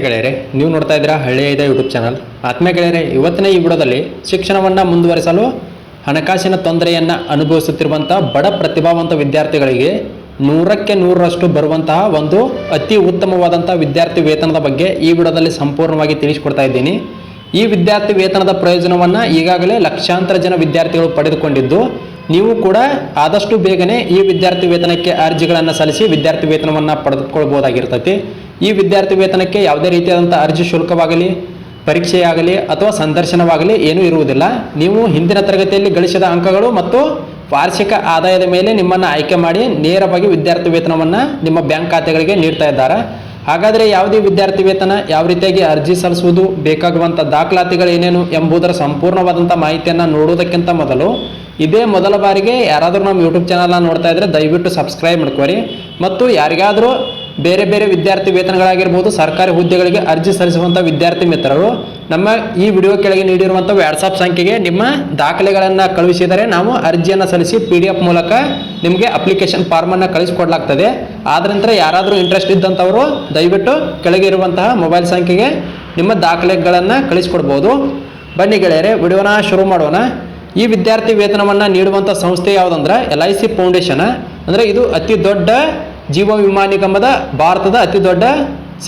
ಗೆಳೆಯರೆ, ನೀವು ನೋಡ್ತಾ ಇದ್ದೀರಾ ಹಳ್ಳಿಯ ಇದೆ ಯೂಟ್ಯೂಬ್ ಚಾನಲ್ ಆತ್ಮೀಯ ಗೆಳೆಯರೆ, ಇವತ್ತಿನ ಈ ವಿಡಿಯೋದಲ್ಲಿ ಶಿಕ್ಷಣವನ್ನು ಮುಂದುವರಿಸಲು ಹಣಕಾಸಿನ ತೊಂದರೆಯನ್ನು ಅನುಭವಿಸುತ್ತಿರುವಂಥ ಬಡ ಪ್ರತಿಭಾವಂತ ವಿದ್ಯಾರ್ಥಿಗಳಿಗೆ ನೂರಕ್ಕೆ ನೂರರಷ್ಟು ಬರುವಂತಹ ಒಂದು ಅತಿ ಉತ್ತಮವಾದಂಥ ವಿದ್ಯಾರ್ಥಿ ವೇತನದ ಬಗ್ಗೆ ಈ ವಿಡಿಯೋದಲ್ಲಿ ಸಂಪೂರ್ಣವಾಗಿ ತಿಳಿಸಿಕೊಡ್ತಾ ಇದ್ದೀನಿ. ಈ ವಿದ್ಯಾರ್ಥಿ ವೇತನದ ಪ್ರಯೋಜನವನ್ನು ಈಗಾಗಲೇ ಲಕ್ಷಾಂತರ ಜನ ವಿದ್ಯಾರ್ಥಿಗಳು ಪಡೆದುಕೊಂಡಿದ್ದು, ನೀವು ಕೂಡ ಆದಷ್ಟು ಬೇಗನೆ ಈ ವಿದ್ಯಾರ್ಥಿ ವೇತನಕ್ಕೆ ಅರ್ಜಿಗಳನ್ನು ಸಲ್ಲಿಸಿ ವಿದ್ಯಾರ್ಥಿ ವೇತನವನ್ನು ಪಡೆದುಕೊಳ್ಬೋದಾಗಿರ್ತೈತಿ. ಈ ವಿದ್ಯಾರ್ಥಿ ವೇತನಕ್ಕೆ ಯಾವುದೇ ರೀತಿಯಾದಂಥ ಅರ್ಜಿ ಶುಲ್ಕವಾಗಲಿ, ಪರೀಕ್ಷೆಯಾಗಲಿ ಅಥವಾ ಸಂದರ್ಶನವಾಗಲಿ ಏನೂ ಇರುವುದಿಲ್ಲ. ನೀವು ಹಿಂದಿನ ತರಗತಿಯಲ್ಲಿ ಗಳಿಸಿದ ಅಂಕಗಳು ಮತ್ತು ವಾರ್ಷಿಕ ಆದಾಯದ ಮೇಲೆ ನಿಮ್ಮನ್ನು ಆಯ್ಕೆ ಮಾಡಿ ನೇರವಾಗಿ ವಿದ್ಯಾರ್ಥಿ ವೇತನವನ್ನು ನಿಮ್ಮ ಬ್ಯಾಂಕ್ ಖಾತೆಗಳಿಗೆ ನೀಡ್ತಾ ಇದ್ದಾರೆ. ಹಾಗಾದರೆ ಯಾವುದೇ ವಿದ್ಯಾರ್ಥಿ ವೇತನ ಯಾವ ರೀತಿಯಾಗಿ ಅರ್ಜಿ ಸಲ್ಲಿಸುವುದು ಬೇಕಾಗುವಂಥ ದಾಖಲಾತಿಗಳು ಏನೇನು ಎಂಬುದರ ಸಂಪೂರ್ಣವಾದಂಥ ಮಾಹಿತಿಯನ್ನು ನೋಡುವುದಕ್ಕಿಂತ ಮೊದಲು ಇದೇ ಮೊದಲ ಬಾರಿಗೆ ಯಾರಾದರೂ ನಮ್ಮ ಯೂಟ್ಯೂಬ್ ಚಾನಲ್ನ ನೋಡ್ತಾ ಇದ್ದರೆ ದಯವಿಟ್ಟು ಸಬ್ಸ್ಕ್ರೈಬ್ ಮಾಡ್ಕೊರಿ. ಮತ್ತು ಯಾರಿಗಾದರೂ ಬೇರೆ ಬೇರೆ ವಿದ್ಯಾರ್ಥಿ ವೇತನಗಳಾಗಿರ್ಬೋದು, ಸರ್ಕಾರಿ ಹುದ್ದೆಗಳಿಗೆ ಅರ್ಜಿ ಸಲ್ಲಿಸುವಂಥ ವಿದ್ಯಾರ್ಥಿ ಮಿತ್ರರು, ನಮ್ಮ ಈ ವಿಡಿಯೋ ಕೆಳಗೆ ನೀಡಿರುವಂಥ ವಾಟ್ಸಪ್ ಸಂಖ್ಯೆಗೆ ನಿಮ್ಮ ದಾಖಲೆಗಳನ್ನು ಕಳುಹಿಸಿದರೆ ನಾವು ಅರ್ಜಿಯನ್ನು ಸಲ್ಲಿಸಿ ಪಿ ಡಿ ಎಫ್ ಮೂಲಕ ನಿಮಗೆ ಅಪ್ಲಿಕೇಶನ್ ಫಾರ್ಮನ್ನು ಕಳಿಸಿಕೊಡ್ಲಾಗ್ತದೆ. ಆದ ನಂತರ ಯಾರಾದರೂ ಇಂಟ್ರೆಸ್ಟ್ ಇದ್ದಂಥವರು, ದಯವಿಟ್ಟು ಕೆಳಗೆ ಇರುವಂತಹ ಮೊಬೈಲ್ ಸಂಖ್ಯೆಗೆ ನಿಮ್ಮ ದಾಖಲೆಗಳನ್ನು ಕಳಿಸ್ಕೊಡ್ಬೋದು. ಬನ್ನಿ ಗೆಳೆಯರೆ, ವಿಡಿಯೋನ ಶುರು ಮಾಡೋಣ. ಈ ವಿದ್ಯಾರ್ಥಿ ವೇತನವನ್ನು ನೀಡುವಂಥ ಸಂಸ್ಥೆ ಯಾವುದಂದ್ರೆ ಎಲ್ ಐ ಸಿ ಫೌಂಡೇಶನ್ ಅಂದರೆ ಇದು ಅತಿ ದೊಡ್ಡ ಜೀವ ವಿಮಾ ನಿಗಮದ ಭಾರತದ ಅತಿ ದೊಡ್ಡ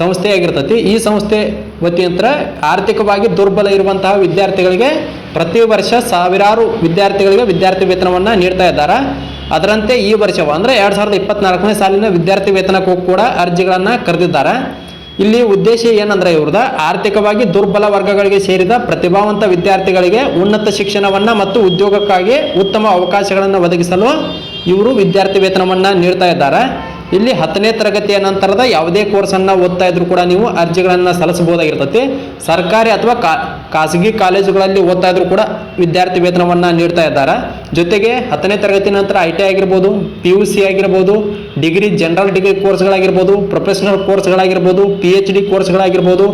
ಸಂಸ್ಥೆಯಾಗಿರ್ತೈತಿ. ಈ ಸಂಸ್ಥೆ ವತಿಯಂತ್ರ ಆರ್ಥಿಕವಾಗಿ ದುರ್ಬಲ ಇರುವಂತಹ ವಿದ್ಯಾರ್ಥಿಗಳಿಗೆ ಪ್ರತಿ ವರ್ಷ ಸಾವಿರಾರು ವಿದ್ಯಾರ್ಥಿಗಳಿಗೆ ವಿದ್ಯಾರ್ಥಿ ವೇತನವನ್ನು ನೀಡ್ತಾ ಇದ್ದಾರೆ. ಅದರಂತೆ ಈ ವರ್ಷ ಅಂದ್ರೆ ಎರಡು ಸಾವಿರದ ಇಪ್ಪತ್ನಾಲ್ಕನೇ ಸಾಲಿನ ವಿದ್ಯಾರ್ಥಿ ವೇತನಕ್ಕೂ ಕೂಡ ಅರ್ಜಿಗಳನ್ನು ಕರೆದಿದ್ದಾರೆ. ಇಲ್ಲಿ ಉದ್ದೇಶ ಏನಂದ್ರೆ ಇವ್ರದ ಆರ್ಥಿಕವಾಗಿ ದುರ್ಬಲ ವರ್ಗಗಳಿಗೆ ಸೇರಿದ ಪ್ರತಿಭಾವಂತ ವಿದ್ಯಾರ್ಥಿಗಳಿಗೆ ಉನ್ನತ ಶಿಕ್ಷಣವನ್ನ ಮತ್ತು ಉದ್ಯೋಗಕ್ಕಾಗಿ ಉತ್ತಮ ಅವಕಾಶಗಳನ್ನು ಒದಗಿಸಲು ಇವರು ವಿದ್ಯಾರ್ಥಿ ವೇತನವನ್ನ ನೀಡ್ತಾ ಇದ್ದಾರೆ. ಇಲ್ಲಿ ಹತ್ತನೇ ತರಗತಿಯ ನಂತರದ ಯಾವುದೇ ಕೋರ್ಸನ್ನು ಓದ್ತಾ ಇದ್ರು ಕೂಡ ನೀವು ಅರ್ಜಿಗಳನ್ನು ಸಲ್ಲಿಸಬಹುದಾಗಿರ್ತತಿ ಸರ್ಕಾರಿ ಅಥವಾ ಕಾ ಖಾಸಗಿ ಕಾಲೇಜುಗಳಲ್ಲಿ ಓದ್ತಾ ಇದ್ರು ಕೂಡ ವಿದ್ಯಾರ್ಥಿ ವೇತನವನ್ನು ನೀಡ್ತಾ ಇದ್ದಾರೆ. ಜೊತೆಗೆ ಹತ್ತನೇ ತರಗತಿ ನಂತರ ಐ ಟಿ ಆಗಿರ್ಬೋದು ಪಿ ಯು ಸಿ ಆಗಿರ್ಬೋದು, ಡಿಗ್ರಿ ಜನರಲ್ ಡಿಗ್ರಿ ಕೋರ್ಸ್ಗಳಾಗಿರ್ಬೋದು, ಪ್ರೊಫೆಷನಲ್ ಕೋರ್ಸ್ಗಳಾಗಿರ್ಬೋದು ಪಿ ಎಚ್ ಡಿ ಕೋರ್ಸ್ಗಳಾಗಿರ್ಬೋದು,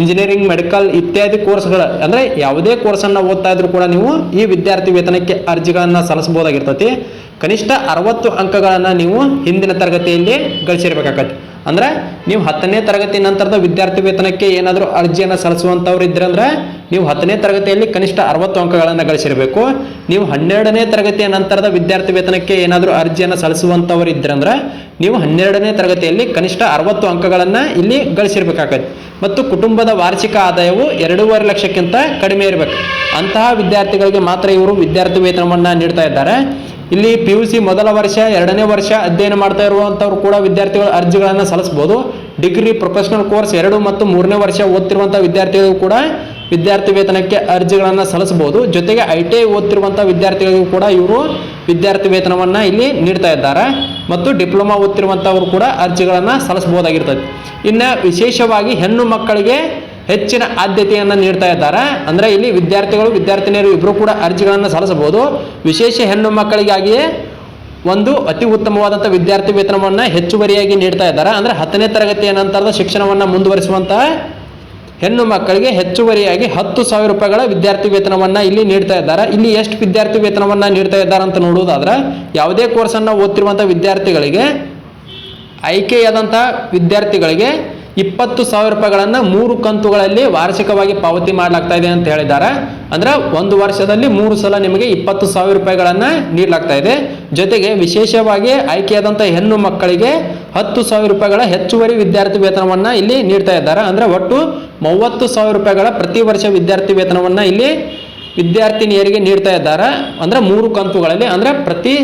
ಇಂಜಿನಿಯರಿಂಗ್, ಮೆಡಿಕಲ್ ಇತ್ಯಾದಿ ಕೋರ್ಸ್ಗಳ ಅಂದರೆ ಯಾವುದೇ ಕೋರ್ಸನ್ನು ಓದ್ತಾ ಇದ್ರು ಕೂಡ ನೀವು ಈ ವಿದ್ಯಾರ್ಥಿ ವೇತನಕ್ಕೆ ಅರ್ಜಿಗಳನ್ನು ಸಲ್ಲಿಸಬಹುದಾಗಿರ್ತತಿ. ಕನಿಷ್ಠ ಅರವತ್ತು ಅಂಕಗಳನ್ನು ನೀವು ಹಿಂದಿನ ತರಗತಿಯಲ್ಲಿ ಗಳಿಸಿರ್ಬೇಕಾಗತ್ತೆ. ಅಂದ್ರೆ ನೀವು ಹತ್ತನೇ ತರಗತಿ ನಂತರದ ವಿದ್ಯಾರ್ಥಿ ವೇತನಕ್ಕೆ ಏನಾದರೂ ಅರ್ಜಿಯನ್ನು ಸಲ್ಲಿಸುವಂಥವ್ರು ಇದ್ರಂದ್ರೆ ನೀವು ಹತ್ತನೇ ತರಗತಿಯಲ್ಲಿ ಕನಿಷ್ಠ ಅರವತ್ತು ಅಂಕಗಳನ್ನು ಗಳಿಸಿರಬೇಕು. ನೀವು ಹನ್ನೆರಡನೇ ತರಗತಿಯ ನಂತರದ ವಿದ್ಯಾರ್ಥಿ ವೇತನಕ್ಕೆ ಏನಾದರೂ ಅರ್ಜಿಯನ್ನು ಸಲ್ಲಿಸುವಂಥವ್ರು ಇದ್ರಂದ್ರೆ ನೀವು ಹನ್ನೆರಡನೇ ತರಗತಿಯಲ್ಲಿ ಕನಿಷ್ಠ ಅರವತ್ತು ಅಂಕಗಳನ್ನು ಇಲ್ಲಿ ಗಳಿಸಿರ್ಬೇಕಾಗತ್ತೆ. ಮತ್ತು ಕುಟುಂಬದ ವಾರ್ಷಿಕ ಆದಾಯವು ಎರಡೂವರೆ ಲಕ್ಷಕ್ಕಿಂತ ಕಡಿಮೆ ಇರಬೇಕು. ಅಂತಹ ವಿದ್ಯಾರ್ಥಿಗಳಿಗೆ ಮಾತ್ರ ಇವರು ವಿದ್ಯಾರ್ಥಿ ವೇತನವನ್ನು ನೀಡ್ತಾ ಇದ್ದಾರೆ. ಇಲ್ಲಿ ಪಿ ಯು ಸಿ ಮೊದಲ ವರ್ಷ, ಎರಡನೇ ವರ್ಷ ಅಧ್ಯಯನ ಮಾಡ್ತಾ ಇರುವಂಥವ್ರು ಕೂಡ ವಿದ್ಯಾರ್ಥಿಗಳು ಅರ್ಜಿಗಳನ್ನು ಸಲ್ಲಿಸ್ಬೋದು. ಡಿಗ್ರಿ ಪ್ರೊಫೆಷನಲ್ ಕೋರ್ಸ್ ಎರಡು ಮತ್ತು ಮೂರನೇ ವರ್ಷ ಓದ್ತಿರುವಂಥ ವಿದ್ಯಾರ್ಥಿಗಳು ಕೂಡ ವಿದ್ಯಾರ್ಥಿ ವೇತನಕ್ಕೆ ಅರ್ಜಿಗಳನ್ನು ಸಲ್ಲಿಸಬಹುದು. ಜೊತೆಗೆ ಐ ಟಿ ಐ ಓದ್ತಿರುವಂಥ ವಿದ್ಯಾರ್ಥಿಗಳಿಗೂ ಕೂಡ ಇವರು ವಿದ್ಯಾರ್ಥಿ ವೇತನವನ್ನು ಇಲ್ಲಿ ನೀಡ್ತಾ ಇದ್ದಾರೆ. ಮತ್ತು ಡಿಪ್ಲೊಮಾ ಓದ್ತಿರುವಂಥವರು ಕೂಡ ಅರ್ಜಿಗಳನ್ನು ಸಲ್ಲಿಸಬಹುದಾಗಿರ್ತದೆ. ಇನ್ನು ವಿಶೇಷವಾಗಿ ಹೆಣ್ಣು ಮಕ್ಕಳಿಗೆ ಹೆಚ್ಚಿನ ಆದ್ಯತೆಯನ್ನು ನೀಡ್ತಾ ಇದ್ದಾರೆ. ಅಂದರೆ ಇಲ್ಲಿ ವಿದ್ಯಾರ್ಥಿಗಳು, ವಿದ್ಯಾರ್ಥಿನಿಯರು ಇಬ್ಬರು ಕೂಡ ಅರ್ಜಿಗಳನ್ನು ಸಲ್ಲಿಸಬಹುದು. ವಿಶೇಷ ಹೆಣ್ಣು ಮಕ್ಕಳಿಗಾಗಿಯೇ ಒಂದು ಅತಿ ಉತ್ತಮವಾದಂಥ ವಿದ್ಯಾರ್ಥಿ ವೇತನವನ್ನು ಹೆಚ್ಚುವರಿಯಾಗಿ ನೀಡ್ತಾ ಇದ್ದಾರೆ. ಅಂದರೆ ಹತ್ತನೇ ತರಗತಿಯ ನಂತರದ ಶಿಕ್ಷಣವನ್ನು ಮುಂದುವರಿಸುವಂತಹ ಹೆಣ್ಣು ಮಕ್ಕಳಿಗೆ ಹೆಚ್ಚುವರಿಯಾಗಿ ಹತ್ತು ಸಾವಿರ ರೂಪಾಯಿಗಳ ವಿದ್ಯಾರ್ಥಿ ವೇತನವನ್ನು ಇಲ್ಲಿ ನೀಡ್ತಾ ಇದ್ದಾರೆ. ಇಲ್ಲಿ ಎಷ್ಟು ವಿದ್ಯಾರ್ಥಿ ವೇತನವನ್ನು ನೀಡ್ತಾ ಇದ್ದಾರೆ ಅಂತ ನೋಡುವುದಾದ್ರೆ, ಯಾವುದೇ ಕೋರ್ಸನ್ನು ಓದ್ತಿರುವಂಥ ವಿದ್ಯಾರ್ಥಿಗಳಿಗೆ ಆಯ್ಕೆಯಾದಂಥ ವಿದ್ಯಾರ್ಥಿಗಳಿಗೆ ಇಪ್ಪತ್ತು ಸಾವಿರ ರೂಪಾಯಿಗಳನ್ನು ಮೂರು ಕಂತುಗಳಲ್ಲಿ ವಾರ್ಷಿಕವಾಗಿ ಪಾವತಿ ಮಾಡಲಾಗ್ತಾ ಇದೆ ಅಂತ ಹೇಳಿದ್ದಾರೆ. ಅಂದ್ರೆ ಒಂದು ವರ್ಷದಲ್ಲಿ ಮೂರು ಸಲ ನಿಮಗೆ ಇಪ್ಪತ್ತು ಸಾವಿರ ರೂಪಾಯಿಗಳನ್ನು ನೀಡಲಾಗ್ತಾ ಇದೆ. ಜೊತೆಗೆ ವಿಶೇಷವಾಗಿ ಆಯ್ಕೆಯಾದಂಥ ಹೆಣ್ಣು ಮಕ್ಕಳಿಗೆ ಹತ್ತು ಸಾವಿರ ರೂಪಾಯಿಗಳ ಹೆಚ್ಚುವರಿ ವಿದ್ಯಾರ್ಥಿ ವೇತನವನ್ನು ಇಲ್ಲಿ ನೀಡ್ತಾ ಇದ್ದಾರೆ. ಅಂದ್ರೆ ಒಟ್ಟು ಮೂವತ್ತು ಸಾವಿರ ರೂಪಾಯಿಗಳ ಪ್ರತಿ ವರ್ಷ ವಿದ್ಯಾರ್ಥಿ ವೇತನವನ್ನು ಇಲ್ಲಿ ವಿದ್ಯಾರ್ಥಿನಿಯರಿಗೆ ನೀಡ್ತಾ ಇದ್ದಾರೆ. ಅಂದ್ರೆ ಮೂರು ಕಂತುಗಳಲ್ಲಿ ಅಂದ್ರೆ ಪ್ರತಿ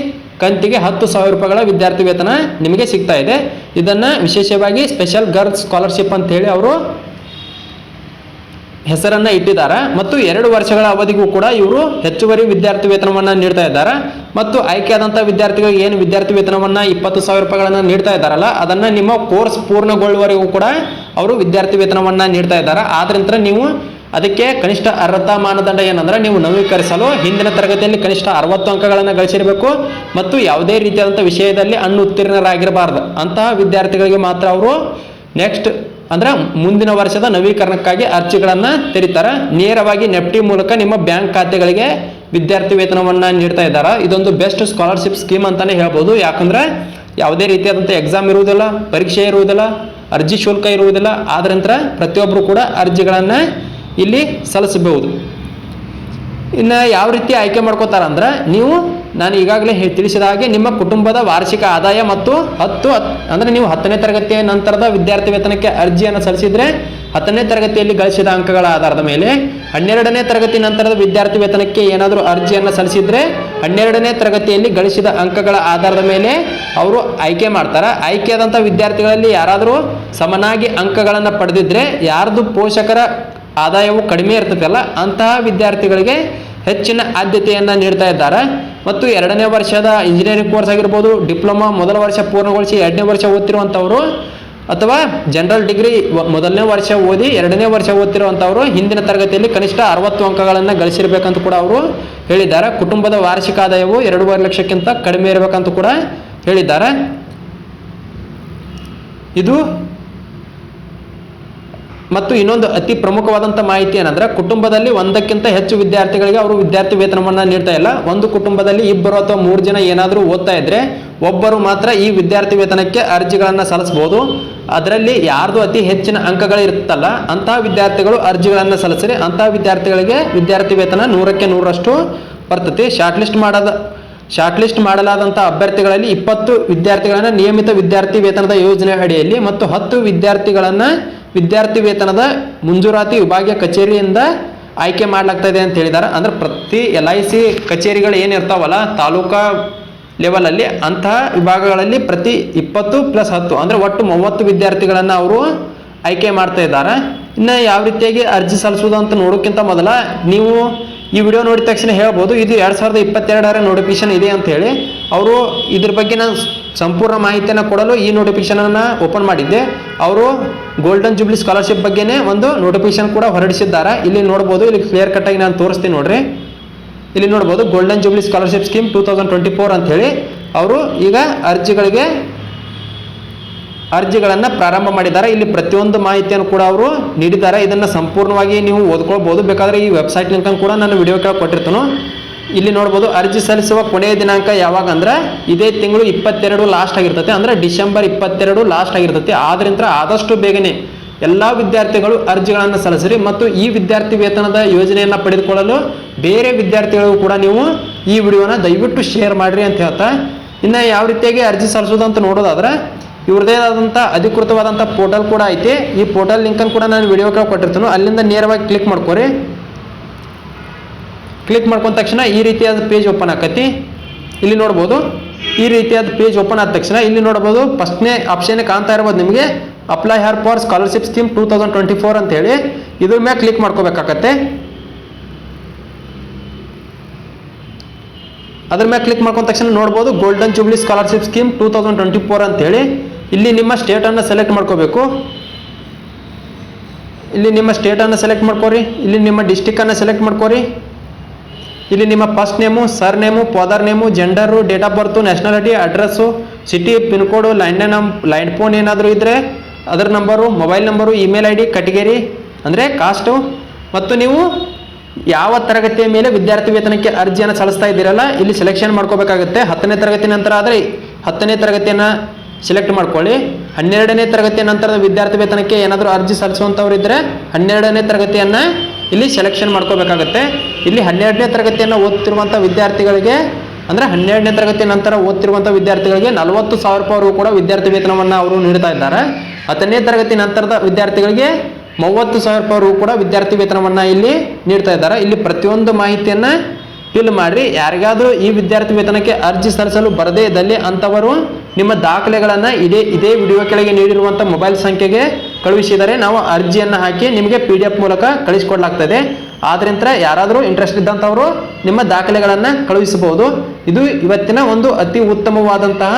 ಕಂತಿಗೆ ಹತ್ತು ಸಾವಿರ ರೂಪಾಯಿಗಳ ವಿದ್ಯಾರ್ಥಿ ವೇತನ ನಿಮಗೆ ಸಿಗ್ತಾ ಇದೆ. ಇದನ್ನು ವಿಶೇಷವಾಗಿ ಸ್ಪೆಷಲ್ ಗರ್ಲ್ಸ್ ಸ್ಕಾಲರ್ಶಿಪ್ ಅಂತ ಹೇಳಿ ಅವರು ಹೆಸರನ್ನ ಇಟ್ಟಿದ್ದಾರೆ. ಮತ್ತು ಎರಡು ವರ್ಷಗಳ ಅವಧಿಗೂ ಕೂಡ ಇವರು ಹೆಚ್ಚುವರಿ ವಿದ್ಯಾರ್ಥಿ ವೇತನವನ್ನು ನೀಡ್ತಾ ಇದ್ದಾರೆ. ಮತ್ತು ಆಯ್ಕೆಯಾದಂಥ ವಿದ್ಯಾರ್ಥಿಗಳಿಗೆ ಏನು ವಿದ್ಯಾರ್ಥಿ ವೇತನವನ್ನು ಇಪ್ಪತ್ತು ಸಾವಿರ ರೂಪಾಯಿಗಳನ್ನು ನೀಡ್ತಾ ಇದ್ದಾರಲ್ಲ, ಅದನ್ನು ನಿಮ್ಮ ಕೋರ್ಸ್ ಪೂರ್ಣಗೊಳ್ಳುವವರೆಗೂ ಕೂಡ ಅವರು ವಿದ್ಯಾರ್ಥಿ ವೇತನವನ್ನು ನೀಡ್ತಾ ಇದ್ದಾರೆ. ಆದ್ರಿಂದ ನೀವು ಅದಕ್ಕೆ ಕನಿಷ್ಠ ಅರ್ಹತಾ ಮಾನದಂಡ ಏನಂದ್ರೆ ನೀವು ನವೀಕರಿಸಲು ಹಿಂದಿನ ತರಗತಿಯಲ್ಲಿ ಕನಿಷ್ಠ ಅರವತ್ತು ಅಂಕಗಳನ್ನು ಗಳಿಸಿರಬೇಕು ಮತ್ತು ಯಾವುದೇ ರೀತಿಯಾದಂಥ ವಿಷಯದಲ್ಲಿ ಅನುತ್ತೀರ್ಣರಾಗಿರಬಾರ್ದು ಅಂತಹ ವಿದ್ಯಾರ್ಥಿಗಳಿಗೆ ಮಾತ್ರ ಅವರು ನೆಕ್ಸ್ಟ್ ಅಂದ್ರೆ ಮುಂದಿನ ವರ್ಷದ ನವೀಕರಣಕ್ಕಾಗಿ ಅರ್ಜಿಗಳನ್ನು ತೆರೀತಾರೆ. ನೇರವಾಗಿ ನೆಫ್ಟಿ ಮೂಲಕ ನಿಮ್ಮ ಬ್ಯಾಂಕ್ ಖಾತೆಗಳಿಗೆ ವಿದ್ಯಾರ್ಥಿ ವೇತನವನ್ನು ನೀಡ್ತಾ ಇದ್ದಾರೆ? ಇದೊಂದು ಬೆಸ್ಟ್ ಸ್ಕಾಲರ್ಶಿಪ್ ಸ್ಕೀಮ್ ಅಂತಾನೆ ಹೇಳ್ಬೋದು. ಯಾಕಂದ್ರೆ ಯಾವುದೇ ರೀತಿಯಾದಂಥ ಎಕ್ಸಾಮ್ ಇರುವುದಿಲ್ಲ, ಪರೀಕ್ಷೆ ಇರುವುದಿಲ್ಲ, ಅರ್ಜಿ ಶುಲ್ಕ ಇರುವುದಿಲ್ಲ. ಆದ ನಂತರ ಪ್ರತಿಯೊಬ್ಬರು ಕೂಡ ಅರ್ಜಿಗಳನ್ನು ಇಲ್ಲಿ ಸಲ್ಲಿಸಬಹುದು. ಇನ್ನು ಯಾವ ರೀತಿ ಆಯ್ಕೆ ಮಾಡ್ಕೋತಾರೆ ಅಂದ್ರೆ ನೀವು ನಾನು ಈಗಾಗಲೇ ತಿಳಿಸಿದ ಹಾಗೆ ನಿಮ್ಮ ಕುಟುಂಬದ ವಾರ್ಷಿಕ ಆದಾಯ ಮತ್ತು ಹತ್ತು ಹತ್- ಅಂದ್ರೆ ನೀವು ಹತ್ತನೇ ತರಗತಿಯ ನಂತರದ ವಿದ್ಯಾರ್ಥಿ ವೇತನಕ್ಕೆ ಅರ್ಜಿಯನ್ನು ಸಲ್ಲಿಸಿದರೆ ಹತ್ತನೇ ತರಗತಿಯಲ್ಲಿ ಗಳಿಸಿದ ಅಂಕಗಳ ಆಧಾರದ ಮೇಲೆ ಹನ್ನೆರಡನೇ ತರಗತಿ ನಂತರದ ವಿದ್ಯಾರ್ಥಿ ವೇತನಕ್ಕೆ ಏನಾದರೂ ಅರ್ಜಿಯನ್ನು ಸಲ್ಲಿಸಿದರೆ ಹನ್ನೆರಡನೇ ತರಗತಿಯಲ್ಲಿ ಗಳಿಸಿದ ಅಂಕಗಳ ಆಧಾರದ ಮೇಲೆ ಅವರು ಆಯ್ಕೆ ಮಾಡ್ತಾರೆ. ಆಯ್ಕೆಯಾದಂಥ ವಿದ್ಯಾರ್ಥಿಗಳಲ್ಲಿ ಯಾರಾದರೂ ಸಮನಾಗಿ ಅಂಕಗಳನ್ನು ಪಡೆದಿದ್ದರೆ ಯಾರ್ದು ಪೋಷಕರ ಆದಾಯವು ಕಡಿಮೆ ಇರ್ತದಲ್ಲ ಅಂತಹ ವಿದ್ಯಾರ್ಥಿಗಳಿಗೆ ಹೆಚ್ಚಿನ ಆದ್ಯತೆಯನ್ನು ನೀಡ್ತಾ ಇದ್ದಾರೆ. ಮತ್ತು ಎರಡನೇ ವರ್ಷದ ಇಂಜಿನಿಯರಿಂಗ್ ಕೋರ್ಸ್ ಆಗಿರ್ಬೋದು ಡಿಪ್ಲೊಮಾ ಮೊದಲ ವರ್ಷ ಪೂರ್ಣಗೊಳಿಸಿ ಎರಡನೇ ವರ್ಷ ಓದ್ತಿರುವಂಥವರು, ಅಥವಾ ಜನರಲ್ ಡಿಗ್ರಿ ಮೊದಲನೇ ವರ್ಷ ಓದಿ ಎರಡನೇ ವರ್ಷ ಓದ್ತಿರುವಂಥವ್ರು, ಹಿಂದಿನ ತರಗತಿಯಲ್ಲಿ ಕನಿಷ್ಠ ಅರವತ್ತು ಅಂಕಗಳನ್ನು ಗಳಿಸಿರ್ಬೇಕಂತ ಕೂಡ ಅವರು ಹೇಳಿದ್ದಾರೆ. ಕುಟುಂಬದ ವಾರ್ಷಿಕ ಆದಾಯವು ಎರಡೂವರೆ ಲಕ್ಷಕ್ಕಿಂತ ಕಡಿಮೆ ಇರಬೇಕಂತ ಕೂಡ ಹೇಳಿದ್ದಾರೆ. ಇದು ಮತ್ತು ಇನ್ನೊಂದು ಅತಿ ಪ್ರಮುಖವಾದಂಥ ಮಾಹಿತಿ ಏನಂದ್ರೆ ಕುಟುಂಬದಲ್ಲಿ ಒಂದಕ್ಕಿಂತ ಹೆಚ್ಚು ವಿದ್ಯಾರ್ಥಿಗಳಿಗೆ ಅವರು ವಿದ್ಯಾರ್ಥಿ ವೇತನವನ್ನು ನೀಡ್ತಾ ಇಲ್ಲ. ಒಂದು ಕುಟುಂಬದಲ್ಲಿ ಇಬ್ಬರು ಅಥವಾ ಮೂರು ಜನ ಏನಾದರೂ ಓದ್ತಾ ಇದ್ರೆ ಒಬ್ಬರು ಮಾತ್ರ ಈ ವಿದ್ಯಾರ್ಥಿ ವೇತನಕ್ಕೆ ಅರ್ಜಿಗಳನ್ನು ಸಲ್ಲಿಸಬಹುದು ಅದರಲ್ಲಿ ಯಾರ್ದು ಅತಿ ಹೆಚ್ಚಿನ ಅಂಕಗಳು ಇರುತ್ತಲ್ಲ ಅಂತಹ ವಿದ್ಯಾರ್ಥಿಗಳು ಅರ್ಜಿಗಳನ್ನು ಸಲ್ಲಿಸಿರಿ. ಅಂತಹ ವಿದ್ಯಾರ್ಥಿಗಳಿಗೆ ವಿದ್ಯಾರ್ಥಿ ವೇತನ ನೂರಕ್ಕೆ ನೂರಷ್ಟು ಬರ್ತತಿ ಶಾರ್ಟ್ ಲಿಸ್ಟ್ ಮಾಡದ ಶಾರ್ಟ್ ಲಿಸ್ಟ್ ಮಾಡಲಾದಂಥ ಅಭ್ಯರ್ಥಿಗಳಲ್ಲಿ ಇಪ್ಪತ್ತು ವಿದ್ಯಾರ್ಥಿಗಳನ್ನು ನಿಯಮಿತ ವಿದ್ಯಾರ್ಥಿ ವೇತನದ ಯೋಜನೆ ಅಡಿಯಲ್ಲಿ ಮತ್ತು ಹತ್ತು ವಿದ್ಯಾರ್ಥಿಗಳನ್ನು ವಿದ್ಯಾರ್ಥಿ ವೇತನದ ಮುಂಜೂರಾತಿ ವಿಭಾಗೀಯ ಕಚೇರಿಯಿಂದ ಆಯ್ಕೆ ಮಾಡಲಾಗ್ತಾ ಅಂತ ಹೇಳಿದ್ದಾರೆ. ಅಂದ್ರೆ ಪ್ರತಿ ಎಲ್ ಐ ಸಿ ಕಚೇರಿಗಳು ಏನಿರ್ತಾವಲ್ಲ ತಾಲೂಕಾ ಲೆವೆಲಲ್ಲಿ ಅಂತಹ ವಿಭಾಗಗಳಲ್ಲಿ ಪ್ರತಿ ಇಪ್ಪತ್ತು ಪ್ಲಸ್ ಹತ್ತು, ಅಂದ್ರೆ ಒಟ್ಟು ಮೂವತ್ತು ವಿದ್ಯಾರ್ಥಿಗಳನ್ನು ಅವರು ಆಯ್ಕೆ ಮಾಡ್ತಾ ಇದ್ದಾರೆ. ಇನ್ನು ಯಾವ ರೀತಿಯಾಗಿ ಅರ್ಜಿ ಸಲ್ಲಿಸೋದು ಅಂತ ನೋಡೋಕ್ಕಿಂತ ಮೊದಲ ನೀವು ಈ ವಿಡಿಯೋ ನೋಡಿದ ತಕ್ಷಣ ಹೇಳ್ಬೋದು, ಇದು ಎರಡು ಸಾವಿರದ ಇಪ್ಪತ್ತೆರಡರ ನೋಟಿಫಿಕೇಶನ್ ಇದೆ ಅಂತ ಹೇಳಿ. ಅವರು ಇದ್ರ ಬಗ್ಗೆ ನಾನು ಸಂಪೂರ್ಣ ಮಾಹಿತಿಯನ್ನು ಕೊಡಲು ಈ ನೋಟಿಫಿಕೇಶನನ್ನು ಓಪನ್ ಮಾಡಿದ್ದೆ. ಅವರು ಗೋಲ್ಡನ್ ಜೂಬ್ಲಿ ಸ್ಕಾಲರ್ಶಿಪ್ ಬಗ್ಗೆನೇ ಒಂದು ನೋಟಿಫಿಕೇಶನ್ ಕೂಡ ಹೊರಡಿಸಿದ್ದಾರೆ. ಇಲ್ಲಿ ನೋಡ್ಬೋದು, ಇಲ್ಲಿ ಕ್ಲಿಯರ್ ಕಟ್ಟಾಗಿ ನಾನು ತೋರಿಸ್ತೀನಿ ನೋಡ್ರಿ. ಇಲ್ಲಿ ನೋಡ್ಬೋದು golden jubilee scholarship scheme two thousand twenty four ಅಂತ ಹೇಳಿ. ಅವರು ಈಗ ಅರ್ಜಿಗಳಿಗೆ ಅರ್ಜಿಗಳನ್ನು ಪ್ರಾರಂಭ ಮಾಡಿದ್ದಾರೆ. ಇಲ್ಲಿ ಪ್ರತಿಯೊಂದು ಮಾಹಿತಿಯನ್ನು ಕೂಡ ಅವರು ನೀಡಿದ್ದಾರೆ. ಇದನ್ನು ಸಂಪೂರ್ಣವಾಗಿ ನೀವು ಓದ್ಕೊಳ್ಬೋದು. ಬೇಕಾದರೆ ಈ ವೆಬ್ಸೈಟ್ ಲಿಂಕನ್ನು ಕೂಡ ನಾನು ವಿಡಿಯೋ ಕೇಳಿ ಕೊಟ್ಟಿರ್ತೀನಿ. ಇಲ್ಲಿ ನೋಡ್ಬೋದು, ಅರ್ಜಿ ಸಲ್ಲಿಸುವ ಕೊನೆಯ ದಿನಾಂಕ ಯಾವಾಗ ಅಂದ್ರೆ ಇದೇ ತಿಂಗಳು ಇಪ್ಪತ್ತೆರಡು ಲಾಸ್ಟ್ ಆಗಿರ್ತೈತೆ. ಅಂದ್ರೆ ಡಿಸೆಂಬರ್ ಇಪ್ಪತ್ತೆರಡು ಲಾಸ್ಟ್ ಆಗಿರ್ತೈತೆ. ಆದ್ರಿಂದ ಆದಷ್ಟು ಬೇಗನೆ ಎಲ್ಲ ವಿದ್ಯಾರ್ಥಿಗಳು ಅರ್ಜಿಗಳನ್ನು ಸಲ್ಲಿಸಿರಿ ಮತ್ತು ಈ ವಿದ್ಯಾರ್ಥಿ ವೇತನದ ಯೋಜನೆಯನ್ನು ಪಡೆದುಕೊಳ್ಳಲು ಬೇರೆ ವಿದ್ಯಾರ್ಥಿಗಳಿಗೂ ಕೂಡ ನೀವು ಈ ವಿಡಿಯೋನ ದಯವಿಟ್ಟು ಶೇರ್ ಮಾಡಿರಿ ಅಂತ ಹೇಳ್ತಾ. ಇನ್ನು ಯಾವ ರೀತಿಯಾಗಿ ಅರ್ಜಿ ಸಲ್ಲಿಸೋದು ಅಂತ ನೋಡೋದಾದ್ರೆ ಇವ್ರದೇ ಆದಂಥ ಅಧಿಕೃತವಾದಂಥ ಪೋರ್ಟಲ್ ಕೂಡ ಐತಿ. ಈ ಪೋರ್ಟಲ್ ಲಿಂಕನ್ನು ಕೂಡ ನಾನು ವಿಡಿಯೋ ಕೊಟ್ಟಿರ್ತೀನಿ. ಅಲ್ಲಿಂದ ನೇರವಾಗಿ ಕ್ಲಿಕ್ ಮಾಡ್ಕೊರಿ. ಕ್ಲಿಕ್ ಮಾಡ್ಕೊಂಡ ತಕ್ಷಣ ಈ ರೀತಿಯಾದ ಪೇಜ್ ಓಪನ್ ಆಕತಿ. ಇಲ್ಲಿ ನೋಡ್ಬೋದು. ಈ ರೀತಿಯಾದ ಪೇಜ್ ಓಪನ್ ಆದ ತಕ್ಷಣ ಇಲ್ಲಿ ನೋಡ್ಬೋದು. ಫಸ್ಟ್ನೇ ಆಪ್ಷನ್ ಕಾಣ್ತಾ ಇರ್ಬೋದು ನಿಮಗೆ. Apply here for scholarship scheme two thousand twenty four ಅಂತ ಹೇಳಿ ಇದ್ರ ಮ್ಯಾಲೆ ಕ್ಲಿಕ್ ಮಾಡ್ಕೋಬೇಕಾಗತ್ತೆ ಅದ್ರ ಮೇಲೆ ಕ್ಲಿಕ್ ಮಾಡ್ಕೊಂಡ ತಕ್ಷಣ ನೋಡ್ಬೋದು golden jubilee scholarship scheme two thousand twenty four ಅಂತೇಳಿ. ಇಲ್ಲಿ ನಿಮ್ಮ ಸ್ಟೇಟನ್ನು ಸೆಲೆಕ್ಟ್ ಮಾಡ್ಕೋಬೇಕು. ಇಲ್ಲಿ ನಿಮ್ಮ ಸ್ಟೇಟನ್ನು ಸೆಲೆಕ್ಟ್ ಮಾಡ್ಕೋರಿ. ಇಲ್ಲಿ ನಿಮ್ಮ ಡಿಸ್ಟಿಕ್ಕನ್ನು ಸೆಲೆಕ್ಟ್ ಮಾಡ್ಕೋರಿ. ಇಲ್ಲಿ ನಿಮ್ಮ first name surname father name gender date of birth nationality address city pin code line num line phone ಏನಾದರೂ ಇದ್ದರೆ ಅದರ number mobile number email I D category ಅಂದರೆ ಕಾಸ್ಟು ಮತ್ತು ನೀವು ಯಾವ ತರಗತಿಯ ಮೇಲೆ ವಿದ್ಯಾರ್ಥಿ ವೇತನಕ್ಕೆ ಅರ್ಜಿಯನ್ನು ಸಲ್ಲಿಸ್ತಾ ಇದ್ದೀರಲ್ಲ, ಇಲ್ಲಿ ಸೆಲೆಕ್ಷನ್ ಮಾಡ್ಕೋಬೇಕಾಗುತ್ತೆ. ಹತ್ತನೇ ತರಗತಿ ನಂತರ ಆದರೆ ಹತ್ತನೇ ತರಗತಿಯನ್ನು ಸೆಲೆಕ್ಟ್ ಮಾಡ್ಕೊಳ್ಳಿ. ಹನ್ನೆರಡನೇ ತರಗತಿಯ ನಂತರದ ವಿದ್ಯಾರ್ಥಿ ವೇತನಕ್ಕೆ ಏನಾದರೂ ಅರ್ಜಿ ಸಲ್ಲಿಸುವಂಥವ್ರು ಇದ್ದರೆ ಹನ್ನೆರಡನೇ ತರಗತಿಯನ್ನು ಇಲ್ಲಿ ಸೆಲೆಕ್ಷನ್ ಮಾಡ್ಕೋಬೇಕಾಗತ್ತೆ. ಇಲ್ಲಿ ಹನ್ನೆರಡನೇ ತರಗತಿಯನ್ನು ಓದ್ತಿರುವಂಥ ವಿದ್ಯಾರ್ಥಿಗಳಿಗೆ, ಅಂದರೆ ಹನ್ನೆರಡನೇ ತರಗತಿ ನಂತರ ಓದ್ತಿರುವಂಥ ವಿದ್ಯಾರ್ಥಿಗಳಿಗೆ ನಲವತ್ತು ಸಾವಿರ ರೂಪಾಯಿ ಕೂಡ ವಿದ್ಯಾರ್ಥಿ ವೇತನವನ್ನು ಅವರು ನೀಡ್ತಾ ಇದ್ದಾರೆ. ಹತ್ತನೇ ತರಗತಿ ನಂತರದ ವಿದ್ಯಾರ್ಥಿಗಳಿಗೆ ಮೂವತ್ತು ಸಾವಿರ ರೂಪಾಯಿ ಕೂಡ ವಿದ್ಯಾರ್ಥಿ ವೇತನವನ್ನು ಇಲ್ಲಿ ನೀಡ್ತಾ ಇದ್ದಾರೆ. ಇಲ್ಲಿ ಪ್ರತಿಯೊಂದು ಮಾಹಿತಿಯನ್ನು ಫಿಲ್ ಮಾಡಿರಿ. ಯಾರಿಗಾದರೂ ಈ ವಿದ್ಯಾರ್ಥಿ ವೇತನಕ್ಕೆ ಅರ್ಜಿ ಸಲ್ಲಿಸಲು ಬರದೇ ಇದ್ದಲ್ಲಿ ಅಂಥವರು ನಿಮ್ಮ ದಾಖಲೆಗಳನ್ನು ಇದೇ ಇದೇ ವಿಡಿಯೋ ಕೆಳಗೆ ನೀಡಿರುವಂಥ ಮೊಬೈಲ್ ಸಂಖ್ಯೆಗೆ ಕಳುಹಿಸಿದರೆ ನಾವು ಅರ್ಜಿಯನ್ನು ಹಾಕಿ ನಿಮಗೆ ಪಿ ಡಿ ಎಫ್ ಮೂಲಕ ಕಳಿಸ್ಕೊಡ್ಲಾಗ್ತದೆ. ಆದ್ರಿಂದ ಯಾರಾದರೂ ಇಂಟ್ರೆಸ್ಟ್ ಇದ್ದಂಥವರು ನಿಮ್ಮ ದಾಖಲೆಗಳನ್ನು ಕಳುಹಿಸಬಹುದು. ಇದು ಇವತ್ತಿನ ಒಂದು ಅತಿ ಉತ್ತಮವಾದಂತಹ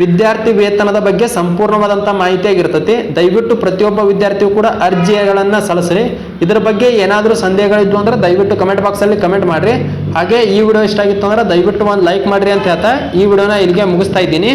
ವಿದ್ಯಾರ್ಥಿ ವೇತನದ ಬಗ್ಗೆ ಸಂಪೂರ್ಣವಾದಂಥ ಮಾಹಿತಿಯಾಗಿರ್ತೈತಿ ದಯವಿಟ್ಟು ಪ್ರತಿಯೊಬ್ಬ ವಿದ್ಯಾರ್ಥಿಯು ಕೂಡ ಅರ್ಜಿಗಳನ್ನು ಸಲ್ಲಿಸ್ರಿ. ಇದರ ಬಗ್ಗೆ ಏನಾದರೂ ಸಂದೇಹಗಳಿದ್ವು ಅಂದ್ರೆ ದಯವಿಟ್ಟು ಕಮೆಂಟ್ ಬಾಕ್ಸಲ್ಲಿ ಕಮೆಂಟ್ ಮಾಡಿರಿ. ಹಾಗೆ ಈ ವಿಡಿಯೋ ಇಷ್ಟ ಆಗಿತ್ತು ಅಂದ್ರೆ ದಯವಿಟ್ಟು ಒಂದು ಲೈಕ್ ಮಾಡಿರಿ ಅಂತ ಹೇಳ್ತಾ ಈ ವಿಡಿಯೋನ ಇಲ್ಲಿಗೆ ಮುಗಿಸ್ತಾ ಇದ್ದೀನಿ.